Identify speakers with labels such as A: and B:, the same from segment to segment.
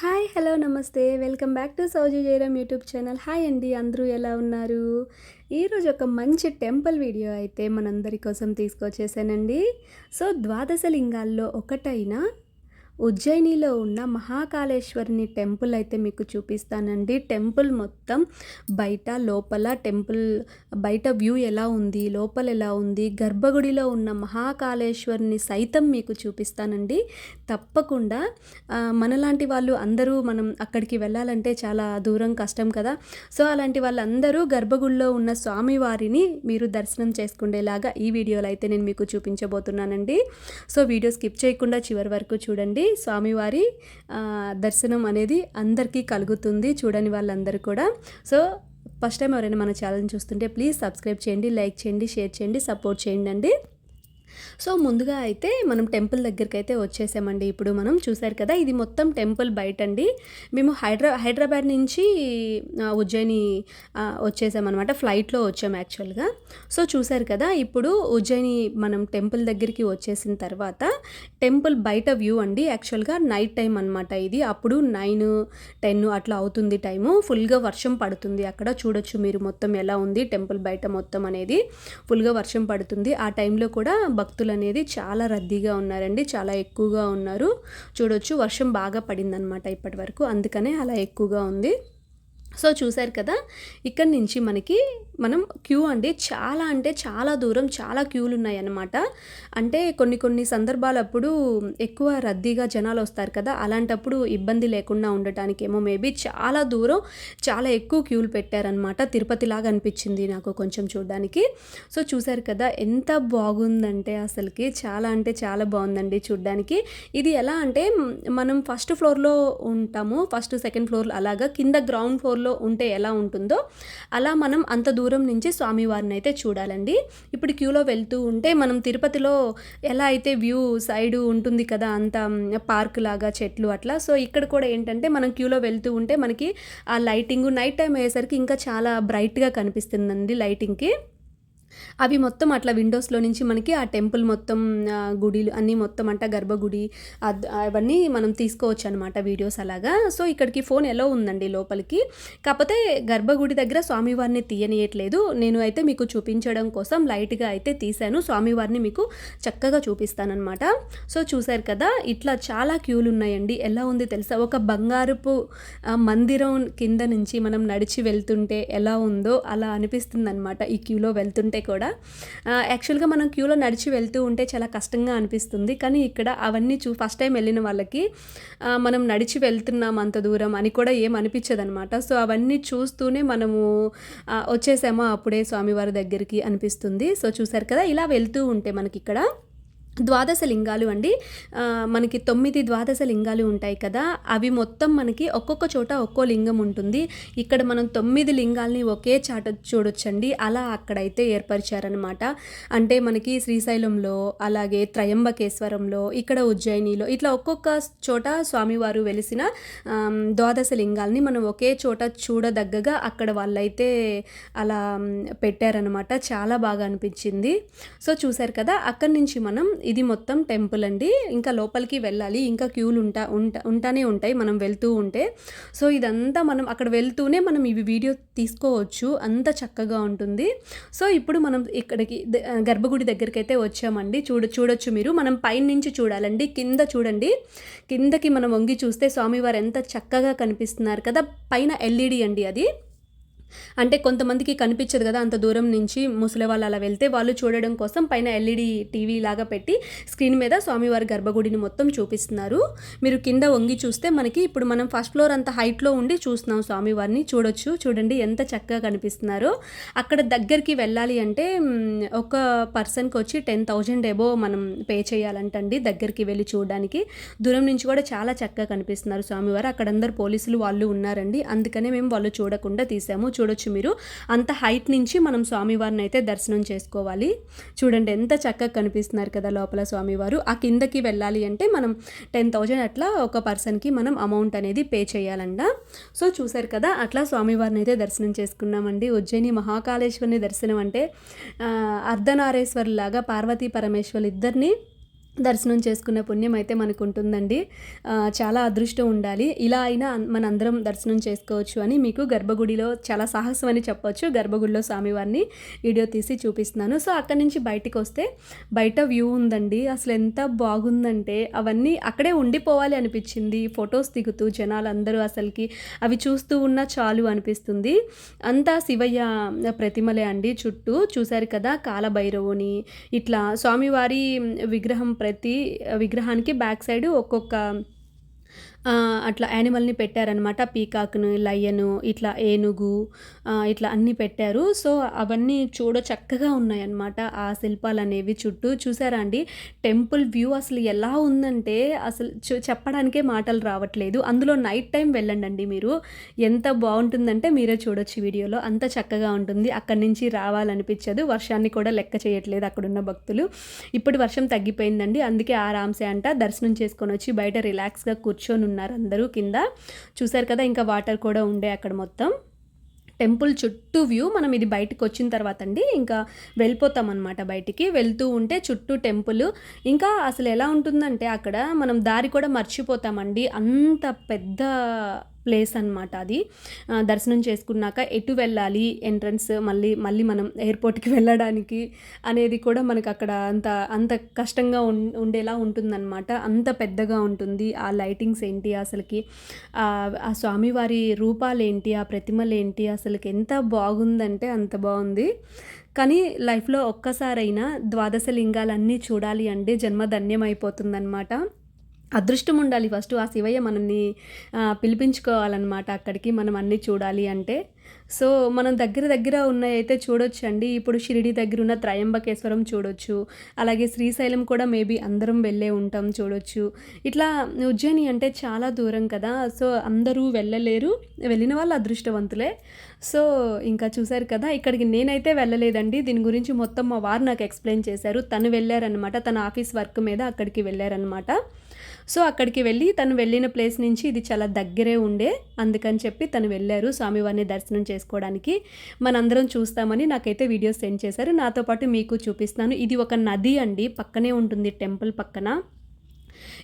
A: Hi hello నమస్తే. Welcome back to Sowji Jayaram YouTube channel. Hi అండి అందరూ ఎలా ఉన్నారు? ఈరోజు ఒక మంచి టెంపుల్ వీడియో అయితే మనందరి కోసం తీసుకొచ్చేసానండి. సో ద్వాదశ లింగాల్లో ఒకటైన ఉజ్జయినిలో ఉన్న మహాకాళేశ్వరిని టెంపుల్ అయితే మీకు చూపిస్తానండి. టెంపుల్ మొత్తం బయట లోపల టెంపుల్ బయట వ్యూ ఎలా ఉంది లోపల ఎలా ఉంది గర్భగుడిలో ఉన్న మహాకాళేశ్వరిని సైతం మీకు చూపిస్తానండి. తప్పకుండా మనలాంటి వాళ్ళు అందరూ మనం అక్కడికి వెళ్ళాలంటే చాలా దూరం కష్టం కదా. సో అలాంటి వాళ్ళందరూ గర్భగుడిలో ఉన్న స్వామివారిని మీరు దర్శనం చేసుకునేలాగా ఈ వీడియోలో అయితే నేను మీకు చూపించబోతున్నానండి. సో వీడియో స్కిప్ చేయకుండా చివరి వరకు చూడండి. స్వామివారి దర్శనం అనేది అందరికీ కలుగుతుంది చూడని వాళ్ళందరూ కూడా. సో ఫస్ట్ టైం ఎవరైనా మన ఛానల్ చూస్తుంటే ప్లీజ్ సబ్స్క్రైబ్ చేయండి లైక్ చేయండి షేర్ చేయండి సపోర్ట్ చేయండి అండి. సో ముందుగా అయితే మనం టెంపుల్ దగ్గరికి అయితే వచ్చేసామండి. ఇప్పుడు మనం చూసారు కదా ఇది మొత్తం టెంపుల్ బయట అండి మేము హైదరా హైదరాబాద్ నుంచి ఉజ్జయిని వచ్చేసామన్నమాట. ఫ్లైట్లో వచ్చాము యాక్చువల్గా. సో చూసారు కదా ఇప్పుడు ఉజ్జయిని మనం టెంపుల్ దగ్గరికి వచ్చేసిన తర్వాత టెంపుల్ బయట వ్యూ అండి. యాక్చువల్గా నైట్ టైం అనమాట ఇది. అప్పుడు నైన్ టెన్ అట్లా అవుతుంది టైము. ఫుల్గా వర్షం పడుతుంది. అక్కడ చూడొచ్చు మీరు మొత్తం ఎలా ఉంది టెంపుల్ బయట మొత్తం అనేది. ఫుల్గా వర్షం పడుతుంది. ఆ టైంలో కూడా భక్తులు అనేది చాలా రద్దీగా ఉన్నారండి చాలా ఎక్కువగా ఉన్నారు. చూడొచ్చు వర్షం బాగా పడిందనమాట ఇప్పటి వరకు అందుకనే అలా ఎక్కువగా ఉంది. సో చూశారు కదా ఇక్కడి నుంచి మనకి మనం క్యూ అండి చాలా అంటే చాలా దూరం చాలా క్యూలు ఉన్నాయి అన్నమాట అంటే కొన్ని కొన్ని సందర్భాలప్పుడు ఎక్కువ రద్దీగా జనాలు వస్తారు కదా అలాంటప్పుడు ఇబ్బంది లేకుండా ఉండటానికి ఏమో మేబీ చాలా దూరం చాలా ఎక్కువ క్యూలు పెట్టారనమాట తిరుపతిలాగా అనిపించింది నాకు కొంచెం చూడడానికి. సో చూశారు కదా ఎంత బాగుందంటే అసలుకి చాలా అంటే చాలా బాగుందండి చూడడానికి. ఇది ఎలా అంటే మనం ఫస్ట్ ఫ్లోర్లో ఉంటాము ఫస్ట్ సెకండ్ ఫ్లోర్ అలాగా కింద గ్రౌండ్ ఫ్లోర్లో ఉంటే ఎలా ఉంటుందో అలా మనం అంత దూరం దూరం నుంచి స్వామివారిని అయితే చూడాలండి. ఇప్పుడు క్యూలో వెళ్తూ ఉంటే మనం తిరుపతిలో ఎలా అయితే వ్యూ సైడ్ ఉంటుంది కదా అంత పార్క్ లాగా చెట్లు అట్లా. సో ఇక్కడ కూడా ఏంటంటే మనం క్యూలో వెళ్తూ ఉంటే మనకి ఆ లైటింగ్ నైట్ టైం అయ్యేసరికి ఇంకా చాలా బ్రైట్గా కనిపిస్తుందండి లైటింగ్కి. అవి మొత్తం అట్లా విండోస్లో నుంచి మనకి ఆ టెంపుల్ మొత్తం గుడిలు అన్నీ మొత్తం అంట గర్భగుడి అవన్నీ మనం తీసుకోవచ్చు అనమాట వీడియోస్ అలాగా. సో ఇక్కడికి ఫోన్ ఎలా ఉందండి లోపలికి? కాకపోతే గర్భగుడి దగ్గర స్వామివారిని తీయనియట్లేదు. నేను అయితే మీకు చూపించడం కోసం లైట్గా అయితే తీశాను. స్వామివారిని మీకు చక్కగా చూపిస్తానమాట సో చూశారు కదా ఇట్లా చాలా క్యూలు ఉన్నాయండి. ఎలా ఉంది తెలుసా? ఒక బంగారపు మందిరం కింద నుంచి మనం నడిచి వెళ్తుంటే ఎలా ఉందో అలా అనిపిస్తుంది అనమాట ఈ క్యూలో వెళ్తుంటే. కూడా యాక్చువల్గా మనం క్యూలో నడిచి వెళ్తూ ఉంటే చాలా కష్టంగా అనిపిస్తుంది. కానీ ఇక్కడ అవన్నీ చూ ఫస్ట్ టైం వెళ్ళిన వాళ్ళకి మనం నడిచి వెళ్తున్నాం అంత దూరం అని కూడా ఏం అనిపించదు అనమాట సో అవన్నీ చూస్తూనే మనము వచ్చేసామో వచ్చేసామా అప్పుడే స్వామివారి దగ్గరికి అనిపిస్తుంది. సో చూసారు కదా ఇలా వెళ్తూ ఉంటే మనకి ఇక్కడ ద్వాదశ లింగాలు అండి. మనకి తొమ్మిది ద్వాదశ లింగాలు ఉంటాయి కదా అవి మొత్తం మనకి ఒక్కొక్క చోట ఒక్కో లింగం ఉంటుంది. ఇక్కడ మనం తొమ్మిది లింగాల్ని ఒకే చాట చూడొచ్చండి. అలా అక్కడైతే ఏర్పరిచారనమాట అంటే మనకి శ్రీశైలంలో అలాగే త్రయంబకేశ్వరంలో ఇక్కడ ఉజ్జయినిలో ఇట్లా ఒక్కొక్క చోట స్వామివారు వెలిసిన ద్వాదశ లింగాల్ని మనం ఒకే చోట చూడదగ్గగా అక్కడ వాళ్ళైతే అలా పెట్టారనమాట చాలా బాగా అనిపించింది. సో చూశారు కదా అక్కడి నుంచి మనం ఇది మొత్తం టెంపుల్ అండి. ఇంకా లోపలికి వెళ్ళాలి. ఇంకా క్యూలు ఉంటా ఉంటా ఉంటానే ఉంటాయి. మనం వెళ్తూ ఉంటే. సో ఇదంతా మనం అక్కడ వెళ్తూనే మనం ఇవి వీడియో తీసుకోవచ్చు. అంత చక్కగా ఉంటుంది. సో ఇప్పుడు మనం ఇక్కడికి ద- గర్భగుడి దగ్గరికి అయితే వచ్చామండి. చూడ చూడొచ్చు మీరు. మనం పైన నుంచి చూడాలండి. కింద చూడండి. కిందకి మనం వంగి చూస్తే స్వామివారు ఎంత చక్కగా కనిపిస్తున్నారు కదా. పైన ఎల్ఈడి అండి అది. అంటే కొంతమందికి కనిపించదు కదా అంత దూరం నుంచి ముసలి వాళ్ళు అలా వెళ్తే వాళ్ళు చూడడం కోసం పైన ఎల్ఈడి టీవీ లాగా పెట్టి స్క్రీన్ మీద స్వామివారి గర్భగుడిని మొత్తం చూపిస్తున్నారు. మీరు కింద వంగి చూస్తే మనకి ఇప్పుడు మనం ఫస్ట్ ఫ్లోర్ అంత హైట్లో ఉండి చూస్తున్నాం స్వామివారిని. చూడొచ్చు చూడండి ఎంత చక్కగా కనిపిస్తున్నారో. అక్కడ దగ్గరికి వెళ్ళాలి అంటే ఒక పర్సన్కి వచ్చి టెన్ థౌజండ్ ఎబో మనం పే చేయాలంటండి దగ్గరికి వెళ్ళి చూడడానికి. దూరం నుంచి కూడా చాలా చక్కగా కనిపిస్తున్నారు స్వామివారు. అక్కడ అందరు పోలీసులు వాళ్ళు ఉన్నారండి. అందుకనే మేము వాళ్ళు చూడకుండా తీసాము. చూడొచ్చు మీరు. అంత హైట్ నుంచి మనం స్వామివారిని అయితే దర్శనం చేసుకోవాలి. చూడండి ఎంత చక్కగా కనిపిస్తున్నారు కదా లోపల స్వామివారు. ఆ కిందకి వెళ్ళాలి అంటే మనం టెన్ థౌజండ్ అట్లా ఒక పర్సన్కి మనం అమౌంట్ అనేది పే చేయాలంట. సో చూసారు కదా అట్లా స్వామివారిని అయితే దర్శనం చేసుకున్నామండి. ఉజ్జయిని మహాకాళేశ్వరిని దర్శనం అంటే అర్ధనారేశ్వరులాగా పార్వతీ పరమేశ్వరులు ఇద్దరిని దర్శనం చేసుకున్న పుణ్యం అయితే మనకు ఉంటుందండి చాలా అదృష్టం ఉండాలి. ఇలా అయినా మనందరం దర్శనం చేసుకోవచ్చు అని మీకు గర్భగుడిలో చాలా సాహసం అని చెప్పొచ్చు. గర్భగుడిలో స్వామివారిని వీడియో తీసి చూపిస్తున్నాను. సో అక్కడి నుంచి బయటకు వస్తే బయట వ్యూ ఉందండి. అసలు ఎంత బాగుందంటే అవన్నీ అక్కడే ఉండిపోవాలి అనిపించింది. ఫొటోస్ దిగుతూ జనాలు అందరూ అసలుకి అవి చూస్తూ ఉన్నా చాలు అనిపిస్తుంది. అంతా శివయ్య ప్రతిమలే అండి చుట్టూ. చూశారు కదా కాలభైరవుని. ఇట్లా స్వామివారి విగ్రహం ప్రతి విగ్రహానికి బ్యాక్ సైడ్ ఒక్కొక్క అట్లా యానిమల్ని పెట్టారనమాట పీకాక్ను లయను ఇట్లా ఏనుగు ఇట్లా అన్నీ పెట్టారు. సో అవన్నీ చూడ చక్కగా ఉన్నాయన్నమాట. ఆ శిల్పాలు అనేవి చుట్టూ చూసారా అండి? టెంపుల్ వ్యూ అసలు ఎలా ఉందంటే అసలు చూ- చెప్పడానికే మాటలు రావట్లేదు. అందులో నైట్ టైం వెళ్ళండి అండి మీరు. ఎంత బాగుంటుందంటే మీరే చూడొచ్చు వీడియోలో. అంత చక్కగా ఉంటుంది. అక్కడి నుంచి రావాలనిపించదు. వర్షాన్ని కూడా లెక్క చేయట్లేదు అక్కడున్న భక్తులు. ఇప్పుడు వర్షం తగ్గిపోయిందండి. అందుకే ఆరామ్సే అంట దర్శనం చేసుకొని వచ్చి బయట రిలాక్స్గా కూర్చొని ఉన్నారు అందరూ కింద. చూసారు కదా ఇంకా వాటర్ కూడా ఉండే అక్కడ మొత్తం. టెంపుల్ చుట్టూ వ్యూ మనం ఇది బయటకు వచ్చిన తర్వాత అండి ఇంకా వెళ్ళిపోతాం అనమాట బయటికి. వెళ్తూ ఉంటే చుట్టూ టెంపుల్. ఇంకా అసలు ఎలా ఉంటుందంటే అక్కడ మనం దారి కూడా మర్చిపోతామండి. అంత పెద్ద ప్లేస్ అనమాట అది. దర్శనం చేసుకున్నాక ఎటు వెళ్ళాలి ఎంట్రన్స్ మళ్ళీ మళ్ళీ మనం ఎయిర్పోర్ట్కి వెళ్ళడానికి అనేది కూడా మనకు అక్కడ అంత అంత కష్టంగా ఉం ఉండేలా ఉంటుందన్నమాట. అంత పెద్దగా ఉంటుంది ఆ లైటింగ్స్ ఏంటి అసలుకి? ఆ స్వామివారి రూపాలు ఏంటి? ఆ ప్రతిమలేంటి అసలుకి ఎంత బాగుందంటే అంత బాగుంది. కానీ లైఫ్లో ఒక్కసారైనా ద్వాదశ లింగాలన్నీ చూడాలి అంటే జన్మ ధన్యమైపోతుందన్నమాట. అదృష్టం ఉండాలి ఫస్ట్. ఆ శివయ్య మనల్ని పిలిపించుకోవాలన్నమాట అక్కడికి. మనం అన్నీ చూడాలి అంటే. సో మనం దగ్గర దగ్గర ఉన్నాయైతే చూడొచ్చు అండి ఇప్పుడు షిరిడి దగ్గర ఉన్న త్రయంబకేశ్వరం చూడొచ్చు. అలాగే శ్రీశైలం కూడా మేబీ అందరం వెళ్ళే ఉంటాం చూడొచ్చు. ఇట్లా ఉజ్జయిని అంటే చాలా దూరం కదా. సో అందరూ వెళ్ళలేరు. వెళ్ళిన వాళ్ళు అదృష్టవంతులే. సో ఇంకా చూశారు కదా ఇక్కడికి నేనైతే వెళ్ళలేదండి. దీని గురించి మొత్తం మా వారు నాకు ఎక్స్ప్లెయిన్ చేశారు. తను వెళ్ళారనమాట తన ఆఫీస్ వర్క్ మీద అక్కడికి వెళ్ళారనమాట సో అక్కడికి వెళ్ళి తను వెళ్ళిన ప్లేస్ నుంచి ఇది చాలా దగ్గరే ఉండే. అందుకని చెప్పి తను వెళ్ళారు స్వామివారిని దర్శనం చేసుకోవడానికి. మనందరం చూస్తామని నాకైతే వీడియోస్ సెండ్ చేశారు. నాతో పాటు మీకు చూపిస్తాను. ఇది ఒక నది అండి. పక్కనే ఉంటుంది టెంపుల్ పక్కన.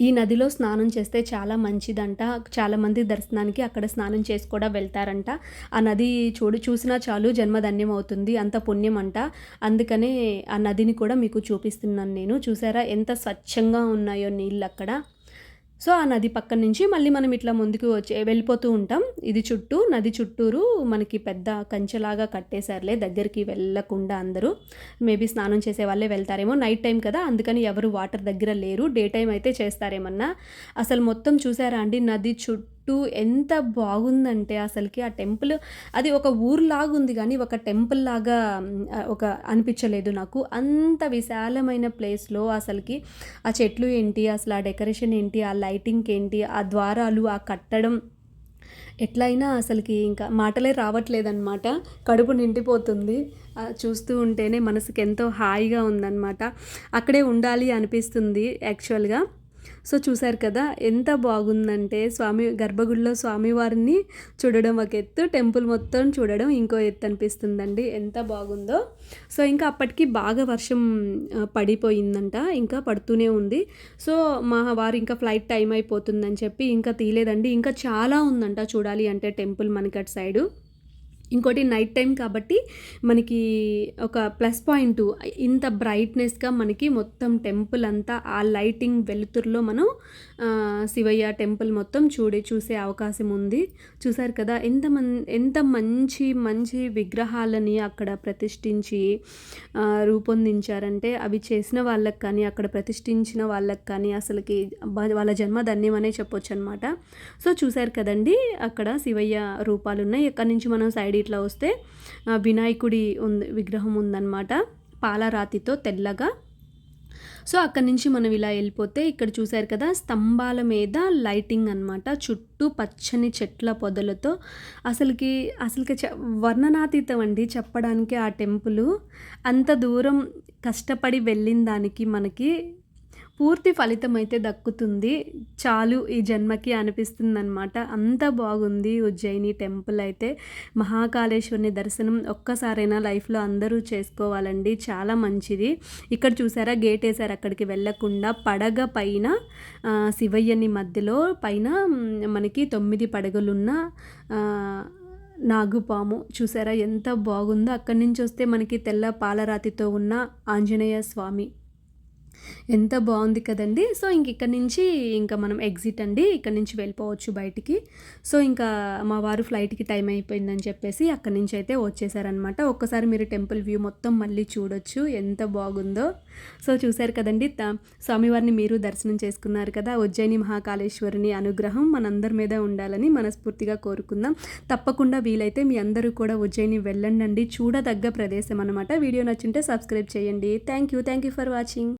A: ఈ నదిలో స్నానం చేస్తే చాలా మంచిదంట. చాలామంది దర్శనానికి అక్కడ స్నానం చేసి కూడా వెళ్తారంట. ఆ నది చూడు చూసినా చాలు జన్మధన్యం అవుతుంది అంత పుణ్యం అంట అందుకనే ఆ నదిని కూడా మీకు చూపిస్తున్నాను నేను. చూసారా? ఎంత స్వచ్ఛంగా ఉన్నాయో నీళ్ళు అక్కడ. సో ఆ నది పక్కన నుంచి మళ్ళీ మనం ఇట్లా ముందుకు వచ్చి వెళ్ళిపోతూ ఉంటాం. ఇది చుట్టూ నది చుట్టూరు మనకి పెద్ద కంచెలాగా కట్టేశారులే దగ్గరికి వెళ్ళకుండా అందరూ. మేబీ స్నానం చేసే వాళ్ళే వెళ్తారేమో నైట్ టైం కదా అందుకని ఎవరు వాటర్ దగ్గర లేరు డే టైం అయితే చేస్తారేమన్నా. అసలు మొత్తం చూసారా అండి నది చుట్టూ చుట్టూ ఎంత బాగుందంటే అసలుకి ఆ టెంపుల్ అది ఒక ఊర్లాగా ఉంది కానీ ఒక టెంపుల్ లాగా ఒక అనిపించలేదు నాకు. అంత విశాలమైన ప్లేస్లో అసలుకి ఆ చెట్లు ఏంటి అసలు ఆ డెకరేషన్ ఏంటి ఆ లైటింగ్ ఏంటి ఆ ద్వారాలు ఆ కట్టడం ఎట్లయినా అసలుకి ఇంకా మాటలే రావట్లేదన్నమాట. కడుపు నిండిపోతుంది. చూస్తూ ఉంటేనే మనసుకి ఎంతో హాయిగా ఉందన్నమాట. అక్కడే ఉండాలి అనిపిస్తుంది యాక్చువల్గా. సో చూశారు కదా ఎంత బాగుందంటే స్వామి గర్భగుడిలో స్వామివారిని చూడడం ఒక ఎత్తు టెంపుల్ మొత్తం చూడడం ఇంకో ఎత్తు అనిపిస్తుందండి. ఎంత బాగుందో. సో ఇంకా అప్పటికి బాగా వర్షం పడిపోయిందంట ఇంకా పడుతూనే ఉంది. సో మా వారు ఇంకా ఫ్లైట్ టైం అయిపోతుందని చెప్పి ఇంకా తీయలేదండి. ఇంకా చాలా ఉందంట చూడాలి అంటే టెంపుల్ మనకి అటు సైడు. ఇంకోటి నైట్ టైం కాబట్టి మనకి ఒక ప్లస్ పాయింట్ ఇంత బ్రైట్నెస్గా మనకి మొత్తం టెంపుల్ అంతా ఆ లైటింగ్ వెలుతురులో మనం శివయ్య టెంపుల్ మొత్తం చూడే చూసే అవకాశం ఉంది. చూసారు కదా ఎంత మన్ ఎంత మంచి మంచి విగ్రహాలని అక్కడ ప్రతిష్ఠించి రూపొందించారంటే అవి చేసిన వాళ్ళకి కానీ అక్కడ ప్రతిష్ఠించిన వాళ్ళకి కానీ అసలుకి వాళ్ళ జన్మ ధన్యమనే చెప్పొచ్చు అనమాట సో చూశారు కదండి అక్కడ శివయ్య రూపాలు ఉన్నాయి ఎక్కడి నుంచి మనం సైడ్ ఇట్లా వస్తే వినాయకుడి ఉంది విగ్రహం ఉందన్నమాట. పాలరాతితో తెల్లగా. సో అక్కడి నుంచి మనం ఇలా వెళ్ళిపోతే ఇక్కడ చూశారు కదా స్తంభాల మీద లైటింగ్ అన్నమాట. చుట్టూ పచ్చని చెట్ల పొదలతో. అసలుకి అసలుకి చె వర్ణనాతీతం అండి చెప్పడానికి ఆ టెంపుల్. అంత దూరం కష్టపడి వెళ్ళిన దానికి మనకి పూర్తి ఫలితం అయితే దక్కుతుంది. చాలు ఈ జన్మకి అనిపిస్తుందన్నమాట. అంత బాగుంది ఉజ్జయిని టెంపుల్ అయితే. మహాకాళేశ్వరుని దర్శనం ఒక్కసారైనా లైఫ్లో అందరూ చేసుకోవాలండి. చాలా మంచిది. ఇక్కడ చూసారా గేట్ వేసారు అక్కడికి వెళ్ళకుండా పడగ పైన శివయ్యని మధ్యలో పైన మనకి తొమ్మిది పడగలున్న నాగుపాము. చూసారా ఎంత బాగుందో. అక్కడి నుంచి వస్తే మనకి తెల్ల పాలరాతితో ఉన్న ఆంజనేయ స్వామి. ఎంత బాగుంది కదండి. సో ఇంక ఇక్కడ నుంచి ఇంకా మనం ఎగ్జిట్ అండి. ఇక్కడ నుంచి వెళ్ళిపోవచ్చు బయటికి. సో ఇంకా మా వారు ఫ్లైట్కి టైం అయిపోయిందని చెప్పేసి అక్కడి నుంచి అయితే వచ్చేసారనమాట ఒక్కసారి మీరు టెంపుల్ వ్యూ మొత్తం మళ్ళీ చూడొచ్చు. ఎంత బాగుందో. సో చూశారు కదండి. స్వామివారిని మీరు దర్శనం చేసుకున్నారు కదా. ఉజ్జయిని మహాకాళేశ్వరిని అనుగ్రహం మనందరి మీద ఉండాలని మనస్ఫూర్తిగా కోరుకుందాం. తప్పకుండా వీలైతే మీ అందరూ కూడా ఉజ్జయిని వెళ్ళండి చూడదగ్గ ప్రదేశం అనమాట వీడియో నచ్చుంటే సబ్స్క్రైబ్ చేయండి. Thank you. Thank you for watching.